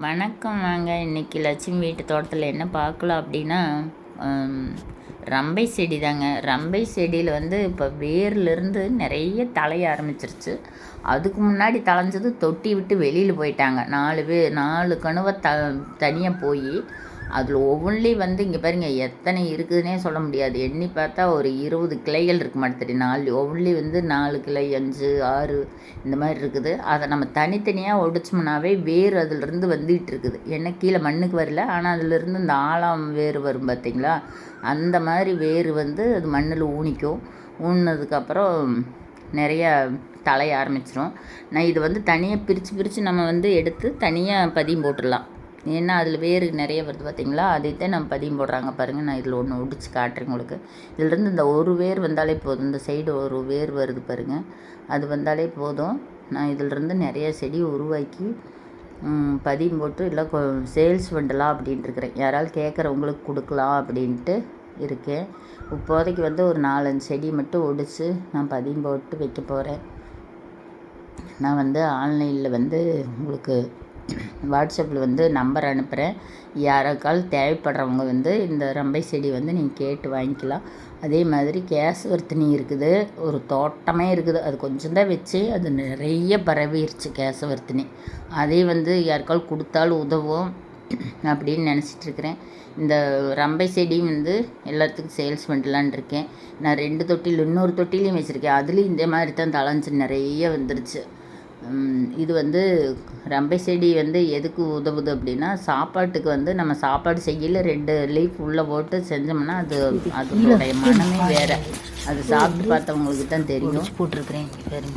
வணக்கம் வாங்க. இன்னைக்கு லட்சுமி வீட்டு தோட்டத்தில் என்ன பார்க்கலாம் அப்படின்னா ரம்பை செடி தாங்க. ரம்பை செடியில் வந்து இப்போ வேர்லேருந்து நிறைய தழைய ஆரம்பிச்சிருச்சு. அதுக்கு முன்னாடி தளைஞ்சது தொட்டி விட்டு வெளியில் போயிட்டாங்க. நாலு பேர் நாலு கணுவை த தனியாக போய் அதில் ஒவ்வொன்றிலையும் வந்து இங்கே பாருங்க எத்தனை இருக்குதுன்னே சொல்ல முடியாது. எண்ணி பார்த்தா ஒரு இருபது கிளைகள் இருக்கு மாட்டேது நாலு ஒவ்வொன்றிலையும் வந்து நாலு கிளை அஞ்சு ஆறு இந்த மாதிரி இருக்குது. அதை நம்ம தனித்தனியாக ஒடிச்சோம்னாவே வேர் அதிலிருந்து வந்துகிட்டு இருக்குது. என்ன கீழே மண்ணுக்கு வரல ஆனால் அதிலிருந்து இந்த ஆழம் வேர் வரும் பார்த்தீங்களா? அந்த மாதிரி வேர் வந்து அது மண்ணில் ஊனிக்கும். ஊனினதுக்கப்புறம் நிறைய தழைய ஆரம்பிச்சிரும். நான் இது வந்து தனியாக பிரித்து பிரித்து நம்ம வந்து எடுத்து தனியாக பதியம் போட்டுடலாம். ஏன்னா அதில் வேர் நிறைய வருது பார்த்தீங்களா? அதைத்தான் நம்ம பதியம் போடுறாங்க. பாருங்கள் நான் இதில் ஒன்று ஒடிச்சு காட்டுறேன் உங்களுக்கு. இதிலேருந்து இந்த ஒரு வேர் வந்தாலே போதும். இந்த சைடு ஒரு வேர் வருது பாருங்கள் அது வந்தாலே போதும். நான் இதிலிருந்து நிறைய செடி உருவாக்கி பதியம் போட்டு இல்லை சேல்ஸ் பண்ணலாம் அப்படின்ட்டு இருக்கிறேன் யாராவது கேட்குறவங்களுக்கு கொடுக்கலாம் அப்படின்ட்டு இருக்கேன். இப்போதைக்கு வந்து ஒரு நாலஞ்சு செடி மட்டும் ஒடிச்சு நான் பதியம் போட்டு வைக்க போகிறேன் நான் வந்து ஆன்லைனில் வந்து உங்களுக்கு வாட்ஸ்அப்பில் வந்து நம்பர் அனுப்புகிறேன். யாருக்கால் தேவைப்படுறவங்க வந்து இந்த ரம்பை செடி வந்து நீங்கள் கேட்டு வாங்கிக்கலாம். அதே மாதிரி கேசவர்த்தினி இருக்குது. ஒரு தோட்டமே இருக்குது. அது கொஞ்சம் தான் வச்சு அது நிறைய பரவிருச்சு கேசவர்த்தினி அதே வந்து யாருக்கால் கொடுத்தாலும் உதவும் அப்படின்னு நினச்சிட்ருக்கிறேன். இந்த ரம்பை செடியும் வந்து எல்லாத்துக்கும் சேல்ஸ் பண்ணலான் இருக்கேன். நான் ரெண்டு தொட்டியில் இன்னொரு தொட்டிலையும் வச்சுருக்கேன். அதுலேயும் இந்த மாதிரி தான் தளஞ்சு நிறைய வந்துருச்சு. இது வந்து ரம்பை செடி வந்து எதுக்கு உதவுது அப்படின்னா சாப்பாட்டுக்கு வந்து நம்ம சாப்பாடு செய்யல ரெண்டு லீஃப் உள்ளே போட்டு செஞ்சோம்னா அது அதனுடைய மனமே வேற. அது சாப்பிட்டு பார்த்தவங்களுக்கு தான் தெரியும். போட்டிருக்கிறேன்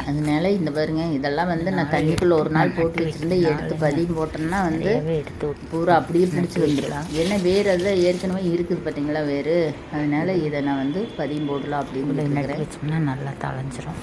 அதனால இந்த பாருங்க இதெல்லாம் வந்து நான் தண்ணிக்குள்ளே ஒரு நாள் போட்டு வச்சுருந்து எடுத்து பதியம் போட்டோம்னா வந்து பூரா அப்படியே பிடிச்சி வந்துடலாம் ஏன்னா வேறு அதில் ஏற்கனவே இருக்குது பார்த்தீங்களா வேறு. அதனால இதை நான் வந்து பதியம் போடலாம் அப்படின்னு நல்லா தளைஞ்சிரும்